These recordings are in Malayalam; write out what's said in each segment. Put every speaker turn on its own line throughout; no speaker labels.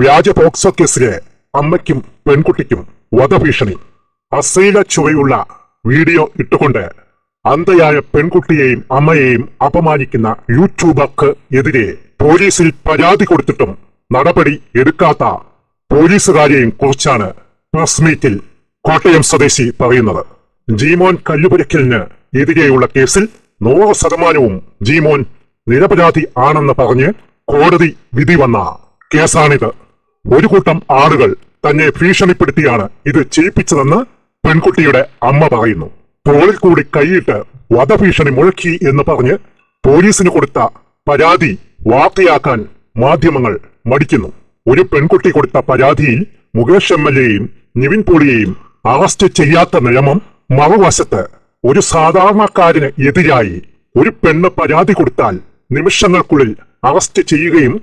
വ്യാജ പോക്സോ കേസിലെ അമ്മയ്ക്കും പെൺകുട്ടിക്കും വധഭീഷണി. അശ്ലീല ചുവയുള്ള വീഡിയോ ഇട്ടുകൊണ്ട് അന്ധയായ പെൺകുട്ടിയെയും അമ്മയെയും അപമാനിക്കുന്ന യൂട്യൂബർക്ക് എതിരെ പോലീസിൽ പരാതി കൊടുത്തിട്ടും നടപടി എടുക്കാത്ത പോലീസുകാരെയും കുറിച്ചാണ് പ്രസ് മീറ്റിൽ കോട്ടയം സ്വദേശി പറയുന്നത്. ജീമോൻ കല്ലുപുരക്കലിന് എതിരെയുള്ള കേസിൽ നൂറ് ശതമാനവും ജീമോൻ നിരപരാധി ആണെന്ന് പറഞ്ഞ് കോടതി വിധി വന്ന കേസാണിത്. ഒരു കൂട്ടം ആളുകൾ തന്നെ ഭീഷണിപ്പെടുത്തിയാണ് ഇത് ചെയ്യിപ്പിച്ചതെന്ന് പെൺകുട്ടിയുടെ അമ്മ പറയുന്നു. തോളിൽ കൂടി കൈയിട്ട് വധഭീഷണി മുഴക്കി എന്ന് പറഞ്ഞ് പോലീസിന് കൊടുത്ത പരാതി വാർത്തയാക്കാൻ മാധ്യമങ്ങൾ മടിക്കുന്നു. ഒരു പെൺകുട്ടി കൊടുത്ത പരാതിയിൽ മുകേഷ് എം എൽ എയും നിവിൻ പോളിയെയും അറസ്റ്റ് ചെയ്യാത്ത നിയമം മറുവശത്ത് ഒരു സാധാരണക്കാരന് എതിരായി ഒരു പെണ്ണ് പരാതി കൊടുത്താൽ നിമിഷങ്ങൾക്കുള്ളിൽ അറസ്റ്റ് ചെയ്യുകയും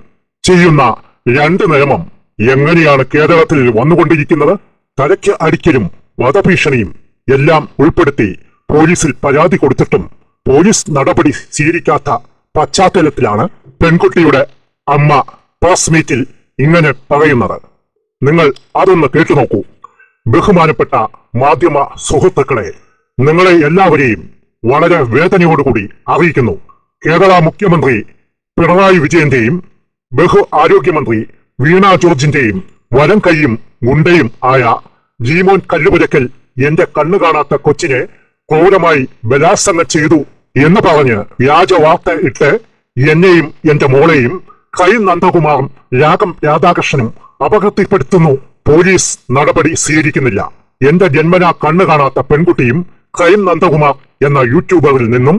ചെയ്യുന്ന രണ്ട് നിയമം എങ്ങനെയാണ് കേരളത്തിൽ വന്നുകൊണ്ടിരിക്കുന്നത്? തലയ്ക്ക് അടിക്കലും വധഭീഷണിയും എല്ലാം ഉൾപ്പെടുത്തി പോലീസിൽ പരാതി കൊടുത്തിട്ടും പോലീസ് നടപടി സ്വീകരിക്കാത്ത പശ്ചാത്തലത്തിലാണ് പെൺകുട്ടിയുടെ അമ്മ പ്രസ് മീറ്റിൽ ഇങ്ങനെ പറയുന്നത്. നിങ്ങൾ അതൊന്ന് കേട്ടു നോക്കൂ. ബഹുമാനപ്പെട്ട മാധ്യമ സുഹൃത്തുക്കളെ നിങ്ങളെ എല്ലാവരെയും വളരെ വേദനയോടുകൂടി അറിയിക്കുന്നു. കേരള മുഖ്യമന്ത്രി പിണറായി വിജയന്റെയും ബഹു ആരോഗ്യമന്ത്രി വീണ ജോർജിന്റെയും വരം കൈയും മുണ്ടയും ആയ ജീമോൻ കല്ലുപുരക്കൽ എന്റെ കണ്ണു കാണാത്ത കൊച്ചിനെ ക്രൂരമായി ബലാത്സംഗം ചെയ്തു എന്ന് പറഞ്ഞ് വ്യാജ വാർത്ത ഇട്ട് എന്നെയും എന്റെ മോളെയും കൈ നന്ദകുമാറും രാഗം രാധാകൃഷ്ണനും അപകീർത്തിപ്പെടുത്തുന്നു. പോലീസ് നടപടി സ്വീകരിക്കുന്നില്ല. എന്റെ ജന്മന കണ്ണു കാണാത്ത പെൺകുട്ടിയും കൈം നന്ദകുമാർ എന്ന യൂട്യൂബറിൽ നിന്നും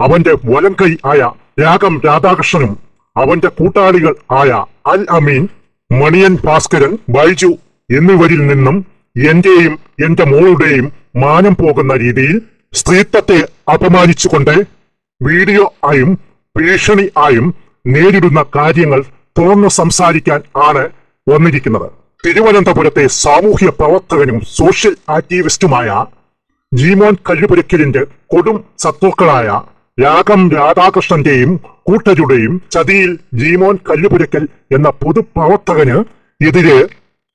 അവന്റെ വലം കൈ ആയ രാഗം രാധാകൃഷ്ണനും അവന്റെ കൂട്ടാളികൾ ആയ അൽ അമീൻ മണിയൻ ഭാസ്കരൻ ബൈജു എന്നിവരിൽ നിന്നും എന്റെയും എന്റെ മോളുടെയും മാനം പോകുന്ന രീതിയിൽ സ്ത്രീത്വത്തെ അപമാനിച്ചുകൊണ്ട് വീഡിയോ ആയും ഭീഷണി ആയും നേരിടുന്ന കാര്യങ്ങൾ തുറന്നു സംസാരിക്കാൻ ആണ് വന്നിരിക്കുന്നത്. തിരുവനന്തപുരത്തെ സാമൂഹ്യ പ്രവർത്തകനും സോഷ്യൽ ആക്ടിവിസ്റ്റുമായ ജീമോൻ കല്ലുപുരക്കലിന്റെ കൊടും ശത്രുക്കളായ രാഗം രാധാകൃഷ്ണന്റെയും കൂട്ടരുടെയും ചതിയിൽ ജീമോൻ കല്ലുപുരക്കൽ എന്ന പൊതുപ്രവർത്തകന് എതിരെ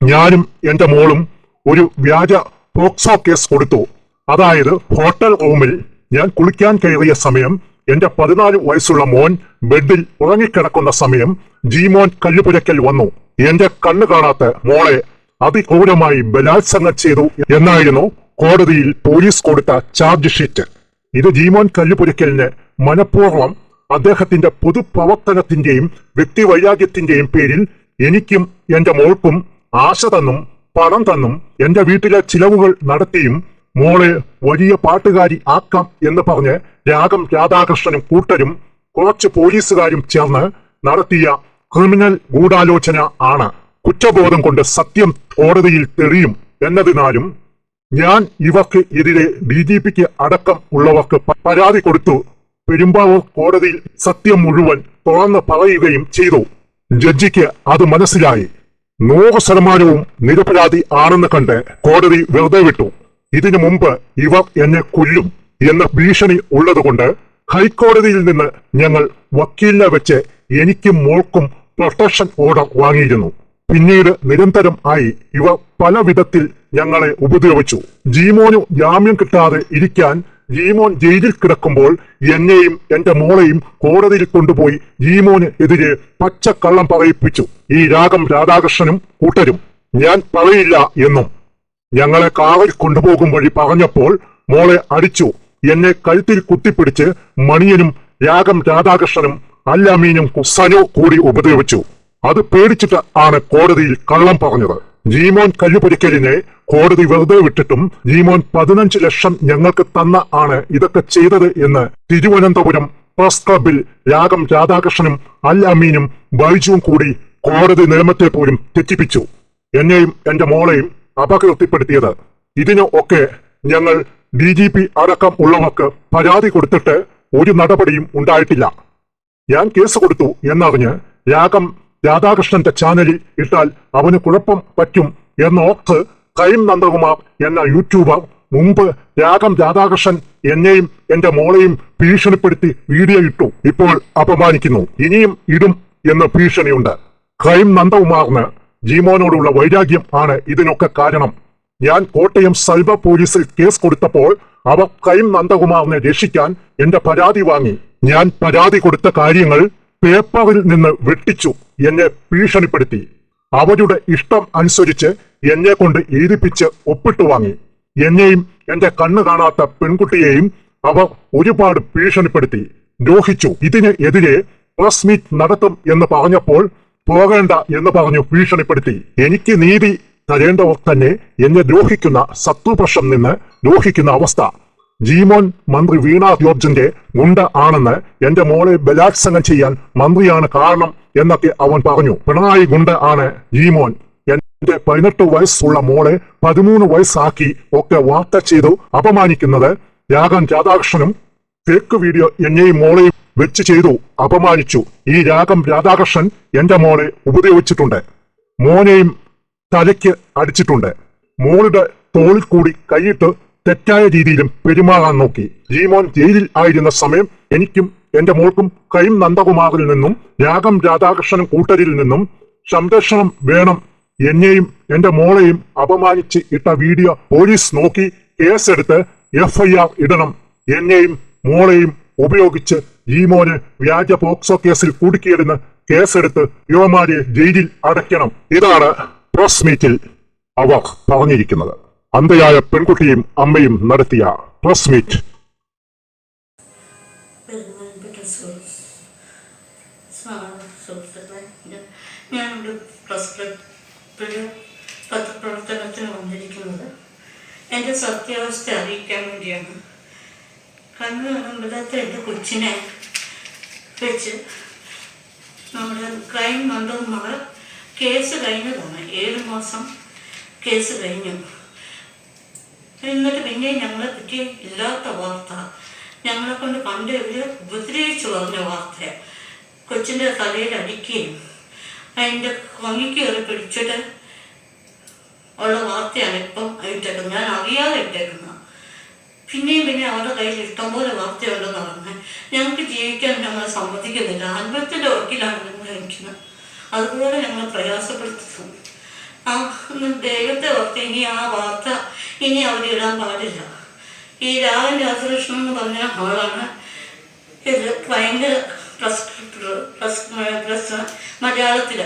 ഞാനും എന്റെ മോളും ഒരു വ്യാജ പോക്സോ കേസ് കൊടുത്തു. അതായത് ഹോട്ടൽ റൂമിൽ ഞാൻ കുളിക്കാൻ കയറിയ സമയം എന്റെ പതിനാല് വയസ്സുള്ള മോൻ ബെഡിൽ ഉറങ്ങിക്കിടക്കുന്ന സമയം ജീമോൻ കല്ലുപുരക്കൽ വന്നു. എന്റെ കണ്ണു കാണാത്ത മോളെ അതിക്രൂരമായി ബലാത്സംഗം ചെയ്തു എന്നായിരുന്നു കോടതിയിൽ പോലീസ് കൊടുത്ത ചാർജ് ഷീറ്റ്. ഇത് ജീമോൻ കല്ലുപുരക്കലിന് മനഃപൂർവം അദ്ദേഹത്തിന്റെ പൊതുപ്രവർത്തനത്തിന്റെയും വ്യക്തിവൈരാഗ്യത്തിന്റെയും പേരിൽ എനിക്കും എന്റെ മോൾക്കും ആശ തന്നും പണം തന്നും എന്റെ വീട്ടിലെ ചിലവുകൾ നടത്തിയും മോളെ വലിയ പാട്ടുകാരി ആക്കാം എന്ന് പറഞ്ഞ് രാഗം രാധാകൃഷ്ണനും കൂട്ടരും കുറച്ച് പോലീസുകാരും ചേർന്ന് നടത്തിയ ക്രിമിനൽ ഗൂഢാലോചന ആണ് കുറ്റബോധം കൊണ്ട് സത്യം കോടതിയിൽ തെളിയും എന്നതിനാലും ഞാൻ ഇവർക്ക് എതിരെ ഡി ജി പിക്ക് അടക്കം ഉള്ളവർക്ക് പരാതി കൊടുത്തു. പെരുമ്പാവൂർ കോടതിയിൽ സത്യം മുഴുവൻ തുറന്ന് പറയുകയും ചെയ്തു. ജഡ്ജിക്ക് അത് മനസ്സിലായി. നൂറ് ശതമാനവും നിരപരാധി ആണെന്ന് കണ്ട് കോടതി വെറുതെ വിട്ടു. ഇതിനു മുമ്പ് ഇവർ എന്നെ കൊല്ലും എന്ന ഭീഷണി ഉള്ളതുകൊണ്ട് ഹൈക്കോടതിയിൽ നിന്ന് ഞങ്ങൾ വക്കീലിനെ വെച്ച് എനിക്കും മോൾക്കും പ്രൊട്ടക്ഷൻ ഓർഡർ വാങ്ങിയിരുന്നു. പിന്നീട് നിരന്തരം ആയി ഇവ പല വിധത്തിൽ ഞങ്ങളെ ഉപദ്രവിച്ചു. ജീമോനു ജാമ്യം കിട്ടാതെ ഇരിക്കാൻ ജീമോൻ ജയിലിൽ കിടക്കുമ്പോൾ എന്നെയും എന്റെ മോളെയും കോടതിയിൽ കൊണ്ടുപോയി ജീമോന് എതിരെ പച്ചക്കള്ളം പറയിപ്പിച്ചു. ഈ രാഗം രാധാകൃഷ്ണനും കൂട്ടരും. ഞാൻ പറയില്ല എന്നും. ഞങ്ങളെ കാവൽ കൊണ്ടുപോകും വഴി പറഞ്ഞപ്പോൾ മോളെ അടിച്ചു. എന്നെ കഴുത്തിൽ കുത്തിപ്പിടിച്ച് മണിയനും രാഗം രാധാകൃഷ്ണനും അല്ലാമീനും സനു കൂടി ഉപദ്രവിച്ചു. അത് പേടിച്ചിട്ട് ആണ് കോടതിയിൽ കള്ളം പറഞ്ഞത്. ജീമോൻ കല്ലുപൊരിക്കലിനെ കോടതി വെറുതെ വിട്ടിട്ടും ജീമോൻ പതിനഞ്ച് ലക്ഷം ഞങ്ങൾക്ക് തന്ന ആണ് ഇതൊക്കെ ചെയ്തത് എന്ന് തിരുവനന്തപുരം പ്രസ് ക്ലബിൽ രാഗം രാധാകൃഷ്ണനും അൽ അമീനും ബൈജുവും കൂടി കോടതി നിയമത്തെ പോലും തെറ്റിപ്പിച്ചു. എന്നെയും എന്റെ മോളെയും അപകീർത്തിപ്പെടുത്തിയത്. ഇതിന് ഒക്കെ ഞങ്ങൾ ഡി ജി പി അടക്കം ഉള്ളവർക്ക് പരാതി കൊടുത്തിട്ട് ഒരു നടപടിയും ഉണ്ടായിട്ടില്ല. ഞാൻ കേസ് കൊടുത്തു എന്നറിഞ്ഞ് രാഗം രാധാകൃഷ്ണന്റെ ചാനലിൽ ഇട്ടാൽ അവന് കുഴപ്പം പറ്റും എന്നോർത്ത് കൈം നന്ദകുമാർ എന്ന യൂട്യൂബർ മുമ്പ് രാഗം രാധാകൃഷ്ണൻ എന്നെയും എന്റെ മോളെയും ഭീഷണിപ്പെടുത്തി വീഡിയോ ഇട്ടു. ഇപ്പോൾ അപമാനിക്കുന്നു. ഇനിയും ഇടും എന്ന് ഭീഷണിയുണ്ട്. ക്രൈം നന്ദകുമാറിന് ജീമോനോടുള്ള വൈരാഗ്യം ആണ് ഇതിനൊക്കെ കാരണം. ഞാൻ കോട്ടയം സൈബർ പോലീസിൽ കേസ് കൊടുത്തപ്പോൾ അവർ കൈം നന്ദകുമാറിനെ രക്ഷിക്കാൻ എന്റെ പരാതി വാങ്ങി. ഞാൻ പരാതി കൊടുത്ത കാര്യങ്ങൾ പേപ്പറിൽ നിന്ന് വെട്ടിച്ചു. എന്നെ ഭീഷണിപ്പെടുത്തി. അവരുടെ ഇഷ്ടം അനുസരിച്ച് എന്നെ കൊണ്ട് എഴുതിപ്പിച്ച് ഒപ്പിട്ടു വാങ്ങി. എന്നെയും എന്റെ കണ്ണു കാണാത്ത പെൺകുട്ടിയെയും അവർ ഒരുപാട് ഭീഷണിപ്പെടുത്തി. ദ്രോഹിച്ചു. ഇതിന് എതിരെ പ്രസ് മീറ്റ് നടത്തും എന്ന് പറഞ്ഞപ്പോൾ പോകേണ്ട എന്ന് പറഞ്ഞു ഭീഷണിപ്പെടുത്തി. എനിക്ക് നീതി തരേണ്ടവർ തന്നെ എന്നെ ദ്രോഹിക്കുന്ന ശത്രുപക്ഷം നിന്ന് ദ്രോഹിക്കുന്ന അവസ്ഥ. ജീമോൻ മന്ത്രി വീണ ജോർജിന്റെ ഗുണ്ട ആണെന്ന് എന്റെ മോളെ ബലാത്സംഗം ചെയ്യാൻ മന്ത്രിയാണ് കാരണം എന്നൊക്കെ അവൻ പറഞ്ഞു. പിണറായി ഗുണ്ട ആണ് ഈ മോൻ. എന്റെ പതിനെട്ട് വയസ്സുള്ള മോളെ പതിമൂന്ന് വയസ്സാക്കി ഒക്കെ വാർത്ത ചെയ്തു അപമാനിക്കുന്നത് രാഗൻ രാധാകൃഷ്ണനും ഫേക്ക് വീഡിയോ എന്നെയും മോളെയും വെച്ച് ചെയ്തു അപമാനിച്ചു. ഈ രാഗം രാധാകൃഷ്ണൻ എന്റെ മോളെ ഉപദ്രവിച്ചിട്ടുണ്ട്. മോനെയും തലയ്ക്ക് അടിച്ചിട്ടുണ്ട്. മോളുടെ തോളിൽ കൂടി കൈയിട്ട് തെറ്റായ രീതിയിലും പെരുമാറാൻ നോക്കി. ജീമോൻ ജയിലിൽ ആയിരുന്ന സമയം എനിക്കും എന്റെ മോൾക്കും കൈം നന്ദകുമാറിൽ നിന്നും രാഗം രാധാകൃഷ്ണനും കൂട്ടരിൽ നിന്നും സംരക്ഷണം വേണം. എന്നെയും എന്റെ മോളെയും അപമാനിച്ച് ഇട്ട വീഡിയോ പോലീസ് നോക്കി കേസെടുത്ത് എഫ്ഐആർ ഇടണം. എന്നെയും മോളെയും ഉപയോഗിച്ച് ഈ മോനെ വ്യാജ പോക്സോ കേസിൽ കുടുക്കിയിടുന്ന കേസെടുത്ത് യുവമാരെ ജയിലിൽ അടയ്ക്കണം. ഇതാണ് പ്രസ് മീറ്റിൽ അവർ പറഞ്ഞിരിക്കുന്നത്. അന്ധയായ പെൺകുട്ടിയും അമ്മയും നടത്തിയ പ്രസ് മീറ്റ്.
ക്ലബിൽ പത്രപ്രവർത്തനത്തിന് വന്നിരിക്കുന്നത്. എന്റെ സത്യാവസ്ഥ അറിയിക്കാൻ വേണ്ടിയാണ്. കണ്ണു കാണുമ്പോഴത്തെ എന്റെ കൊച്ചിനെ വെച്ച് നമ്മുടെ ക്രൈം മന്ത്രമാണ് കേസ് കഴിഞ്ഞതാണ്. ഏഴ് മാസം കേസ് കഴിഞ്ഞു. എന്നിട്ട് പിന്നെ ഞങ്ങളെ പറ്റി ഇല്ലാത്ത വാർത്ത ഞങ്ങളെ കൊണ്ട് പണ്ട് ഇവർ ഉപദ്രവിച്ചു പറഞ്ഞ വാർത്ത കൊച്ചിന്റെ തലയിൽ അടിക്കുകയും അതിന്റെ ഭംഗി കയറി പിടിച്ചിട്ട് ഉള്ള വാർത്തയാണ് ഇപ്പം ഇട്ടേക്കുന്നത്. ഞാൻ അറിയാതെ ഇട്ടേക്കുന്നത്. പിന്നെയും പിന്നെ അവരുടെ കയ്യിൽ ഇഷ്ടംപോലെ വാർത്തയുണ്ടെന്ന് പറഞ്ഞു. ഞങ്ങൾക്ക് ജീവിക്കാൻ ഞങ്ങൾ സമ്മതിക്കുന്നില്ല. ആത്മഹത്യന്റെ വക്കീലാണ് ഞങ്ങൾ ജനിക്കുന്നത് അതുപോലെ ഞങ്ങൾ പ്രയാസപ്പെടുത്തുന്നു. ആ ദൈവത്തെ ഓർത്ത് ഇനി ആ വാർത്ത ഇനി അവർ ഇടാൻ പാടില്ല. ഈ രാവൻ രാധാകൃഷ്ണൻ എന്ന് പറഞ്ഞ ആളാണ്. ഇത് ഭയങ്കര പ്രസ്ക്രിപ്റ്റർ പ്ലസ് പ്രസ് മലയാളത്തിൽ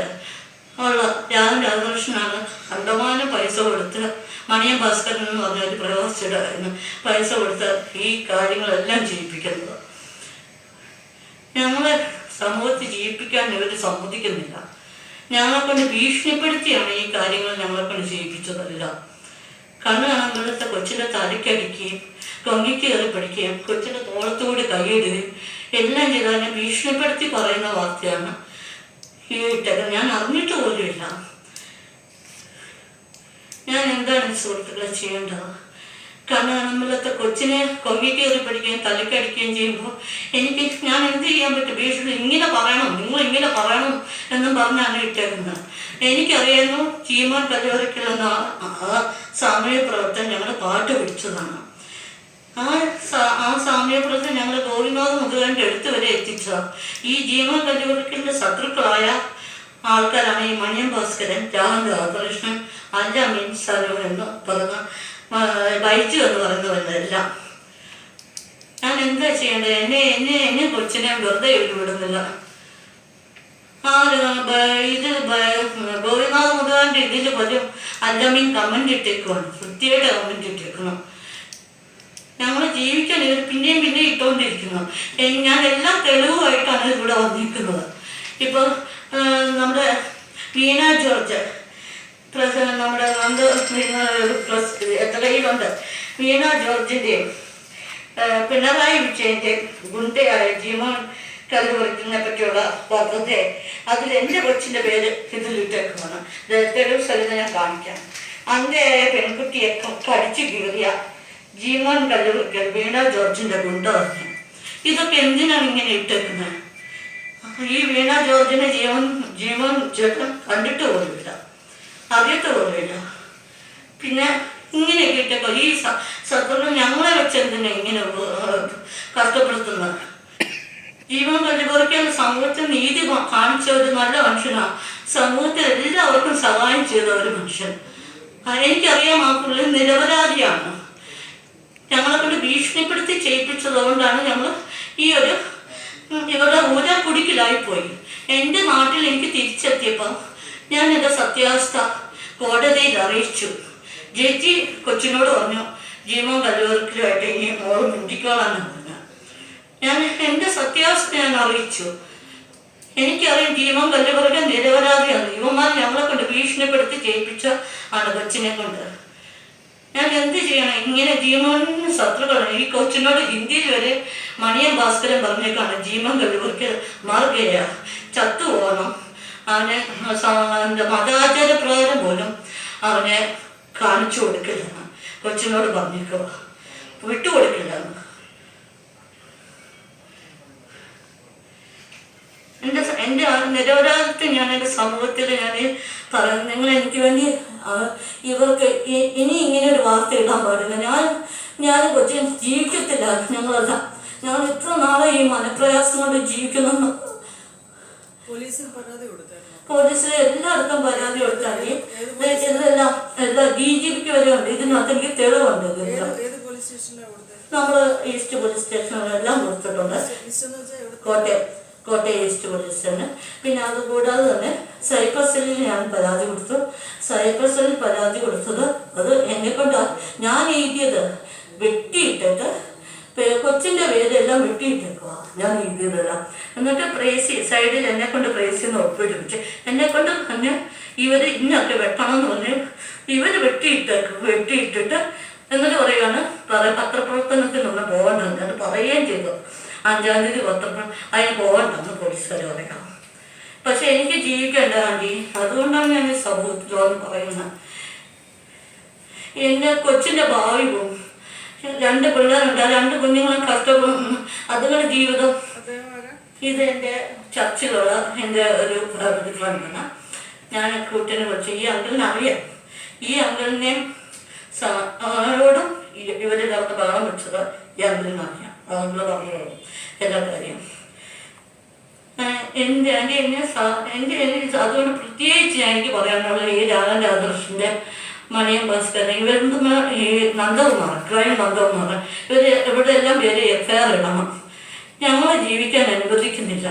ഉള്ള ഞാൻ രാധാകൃഷ്ണനാണ്. കണ്ടമാനം പൈസ കൊടുത്ത് മണിയൻ ഭാസ്കരൻ എന്ന് പറഞ്ഞ ഒരു പ്രവാസിയുടെ പൈസ കൊടുത്ത് ഈ കാര്യങ്ങളെല്ലാം ചെയ്യിപ്പിക്കുന്നത് ഞങ്ങളെ സമൂഹത്തിൽ ജീവിപ്പിക്കാൻ ഇവർ സമ്മതിക്കുന്നില്ല. ഞങ്ങളെ കൊണ്ട് ഭീഷണിപ്പെടുത്തിയാണ് ഈ കാര്യങ്ങൾ ഞങ്ങളെ കൊണ്ട് ജീവിപ്പിച്ചതല്ല. കണ്ണ് കൊച്ചിന്റെ കൊച്ചിന്റെ തലയ്ക്കടിക്കുകയും തൊങ്ങിക്ക് കയറി പഠിക്കുകയും കൊച്ചിന്റെ തോളത്തുകൂടി കൈയിടുകയും എല്ലാം ചെയ്താൽ ഞാൻ ഭീഷണിപ്പെടുത്തി പറയുന്ന വാർത്തയാണ് ഈ ഇട്ടത്. ഞാൻ അറിഞ്ഞിട്ട് പോലുമില്ല. ഞാൻ എന്താണ് സുഹൃത്തുക്കളെ ചെയ്യേണ്ടത്? കാരണം നമ്മളത്തെ കൊച്ചിനെ കൊങ്ങി കയറി പഠിക്കുകയും തലക്കടിക്കുകയും ചെയ്യുമ്പോൾ എനിക്ക് ഞാൻ എന്ത് ചെയ്യാൻ പറ്റും? ഭീഷണി ഇങ്ങനെ പറയണം നിങ്ങൾ ഇങ്ങനെ പറയണം എന്നും പറഞ്ഞാണ് ഇട്ടേക്കുന്നത്. എനിക്കറിയാമോ ചീമാൻ കല്ലുവരയ്ക്കുള്ള ആ സാമൂഹ്യ പ്രവർത്തനം ഞങ്ങളുടെ പാട്ട് പിടിച്ചതാണ്. ആ സാമ്യപ്രതി ഞങ്ങൾ ഗോപിനാഥ് മുതുകാന്റെ അടുത്ത് വരെ എത്തിച്ചതാണ് ഈ ജീവൻ കല്ലുവരയ്ക്കലിന്റെ ശത്രുക്കളായ ആൾക്കാരാണ് ഈ മണിയൻ ഭാസ്കരൻ രാഹുൽ രാധാകൃഷ്ണൻ അല്ലമീൻ സനു എന്ന് പറഞ്ഞ ബൈജു എന്ന് പറയുന്നവരെല്ലാം. ഞാൻ എന്താ ചെയ്യേണ്ടത്? എന്നെ എന്നെ എന്നെ കൊച്ചിനെ വെറുതെ വിടുന്നില്ല. ഇത് ഗോപിനാഥ് മുതുകാന്റെ ഇതിൽ പോലും അല്ലമീൻ കമന്റ് ഇട്ടേക്കുവാണ്. വൃത്തിയുടെ കമന്റ് ഇട്ടേക്കണം ഞങ്ങൾ ജീവിക്കാൻ ഇത് പിന്നെയും പിന്നെയും ഇട്ടുകൊണ്ടിരിക്കുന്നു ഞാൻ എല്ലാം തെളിവുമായിട്ടാണ് ഇവിടെ വന്നിരിക്കുന്നത്. ഇപ്പോൾ നമ്മുടെ വീണ ജോർജ് പ്രസ് നമ്മുടെ അന്ത് പ്രസ് എത്രയിലുണ്ട് വീണ ജോർജിന്റെയും പിണറായി വിജയന്റെയും ഗുണ്ടയായ ജീവൻ കല്ലുപറിക്കുന്നതിനെ പറ്റിയുള്ള പദ്ധതി അതിൽ എന്റെ കൊച്ചിന്റെ പേര് ഇതിൽ ഇട്ടേക്കുമാണ് തെളിവ് സഹിതം ഞാൻ കാണിക്കാം. അന്തയായ പെൺകുട്ടിയെ കടിച്ചു കീറിയ ജീവൻ കല്ലുപറിക്കൽ വീണ ഗുണ്ടോർജൻ ഇതൊക്കെ എന്തിനാണ് ഇങ്ങനെ ഇട്ടേക്കുന്നത് ഈ വീണ ജോർജിനെ ജീവൻ ജീവൻ ചേട്ടൻ കണ്ടിട്ട് പോലുമില്ല. അറിയത്ത് പോലുമില്ല. പിന്നെ ഇങ്ങനെ ഇട്ടേക്കോ ഈ സത്വം ഞങ്ങളെ വെച്ച് എന്തിനാ ഇങ്ങനെ കഷ്ടപ്പെടുത്തുന്നത് ജീവൻ കല്ലുപറിക്കാൻ സമൂഹത്തിൽ നീതി കാണിച്ച ഒരു നല്ല മനുഷ്യനാണ് സമൂഹത്തിൽ എല്ലാവർക്കും സഹായം ചെയ്ത ഒരു മനുഷ്യൻ. എനിക്കറിയാം ആ പുള്ളി നിരപരാധിയാണ്. ഞങ്ങളെ കൊണ്ട് ഭീഷണിപ്പെടുത്തി ചെയ്യിപ്പിച്ചത് കൊണ്ടാണ് ഞങ്ങൾ ഈ ഒരു ഇവരുടെ ഊര കുടിക്കലായിപ്പോയി. എന്റെ നാട്ടിൽ എനിക്ക് തിരിച്ചെത്തിയപ്പോൾ ഞാൻ എന്റെ സത്യാവസ്ഥ കോടതിയിൽ അറിയിച്ചു. ജഡ്ജി കൊച്ചിനോട് പറഞ്ഞു ജീമോ കല്ലൂർക്കിലുമായിട്ട് ഇനി മോൾ മുണ്ടിക്കോളാന്ന് പറഞ്ഞു. ഞാൻ എന്റെ സത്യാവസ്ഥ ഞാൻ അറിയിച്ചു. എനിക്കറിയാം ജീവൻ കല്ലുപുറകെ നിരപരാധിയാണ്. ഇവന്മാർ ഞങ്ങളെ കൊണ്ട് ഭീഷണിപ്പെടുത്തി ചെയ്യിപ്പിച്ച ആണ് കൊച്ചിനെ കൊണ്ട് ഞാൻ എന്ത് ചെയ്യണം? ഇങ്ങനെ ജീവന് ശത്രുക്കളാണ് ഈ കൊച്ചിനോട് ഹിന്ദിയിൽ വരെ മണിയൻ ഭാസ്കരൻ പറഞ്ഞേക്കാണ് ജീമൻ കഴിവർക്ക് മാർഗയ ചത്തു പോകണം. അവനെ മതാചാര പ്രകാരം പോലും അവനെ കാണിച്ചു കൊടുക്കില്ലെന്ന് കൊച്ചിനോട് പറഞ്ഞേക്കുക വിട്ടുകൊടുക്കില്ലെന്ന് എന്റെ എന്റെ ആ നിരപരാധിത്വം ഞാൻ എന്റെ സമൂഹത്തിൽ ഞാൻ പറയുന്നത് നിങ്ങൾ എനിക്ക് വേണ്ടി ഇവർക്ക് ഇനി ഇങ്ങനെ ഒരു വാർത്ത ഇടാൻ പാടില്ല. ഞാൻ ഞാൻ കൊച്ചി ജീവിക്കത്തില്ല. ഞങ്ങളെല്ലാം. ഞങ്ങൾ ഇത്ര നാളെ ഈ മനപ്രയാസം കൊണ്ട് ജീവിക്കുന്നു
പോലീസിൽ
എല്ലായിടത്തും പരാതി കൊടുത്താൽ ഇതെല്ലാം എല്ലാ ഡി ജി പിക്ക് വരെ ഉണ്ട്. ഇതിനകത്ത് എനിക്ക് തെളിവുണ്ട്
നമ്മൾ
നമ്മൾ ഈസ്റ്റ് പോലീസ് സ്റ്റേഷനിലെല്ലാം കൊടുത്തിട്ടുണ്ട്. കോട്ടയം. കോട്ടയം ഈസ്റ്റ് പോലീസാണ് പിന്നെ അതുകൂടാതെ തന്നെ സൈബർ സെല്ലിൽ ഞാൻ പരാതി കൊടുത്തു. സൈബർ സെല്ലിൽ പരാതി കൊടുത്തത് അത് എന്നെ കൊണ്ട് ഞാൻ എഴുതിയത്. വെട്ടിയിട്ടിട്ട് കൊച്ചിന്റെ പേരെല്ലാം വെട്ടിയിട്ടേക്കുക ഞാൻ എഴുതിയതെല്ലാം. എന്നിട്ട് പ്രേസി സൈഡിൽ എന്നെ കൊണ്ട് പ്രേസി എന്ന് ഒപ്പിടിപ്പിച്ച് എന്നെ കൊണ്ട് അങ്ങനെ ഇവർ ഇന്നൊക്കെ വെട്ടണം എന്ന് പറഞ്ഞ് ഇവർ വെട്ടിയിട്ടേക്ക് വെട്ടിയിട്ടിട്ട് എന്നിട്ട് പറയുകയാണ് പറ പത്രപ്രവർത്തനത്തിനൊന്നും പോകണ്ടെന്ന് പറയുകയും ചെയ്തു. അഞ്ചാം തീയതി പത്രപ്ര അതിന് പോകണ്ടെന്ന് പോലീസുകാർ പറയാം പക്ഷെ എനിക്ക് ജീവിക്കേണ്ട ആണ്ടി അതുകൊണ്ടാണ് ഞാൻ സമൂഹത്തിലോന്ന് പറയുന്നത്. എന്റെ കൊച്ചിന്റെ ഭാവി പോകും രണ്ട് പിള്ളേരുണ്ട് ആ രണ്ട് കുഞ്ഞുങ്ങളും കഷ്ടപ്പെടും. അതുങ്ങളുടെ ജീവിതം. ഇത് എന്റെ ചർച്ചിലുള്ള എന്റെ ഒരു ഫ്രണ്ടാണ് ഞാൻ കൂട്ടിനെ വിളിച്ചു ഈ അങ്കിളിനെ അറിയാം. ഈ അങ്കിളിനെയും സ- ആരോടും ഇ- ഇവർ കിടന്ന് ബഹളം വെച്ചത് ഈ അങ്കിളിനെ അറിയാം. അങ്കിൾ പറഞ്ഞോളൂ എല്ലാ കാര്യം. എന്റെ എന്റെ എന്നെ എന്റെ എനിക്ക് അതുകൊണ്ട് പ്രത്യേകിച്ച് ഞാൻ എനിക്ക് പറയാനുള്ളത് ഈ രാധൻ രാധാകൃഷ്ണന്റെ മണിയൻ ഭാസ്കരൻ ഇവരെന്തും ഈ നന്ദകുമാർ ക്രൈം നന്ദകുമാർ ഇവർ ഇവിടെ എല്ലാം പേര് എഫ് ആർ ഇടണം. ഞങ്ങളെ ജീവിക്കാൻ അനുവദിക്കുന്നില്ല.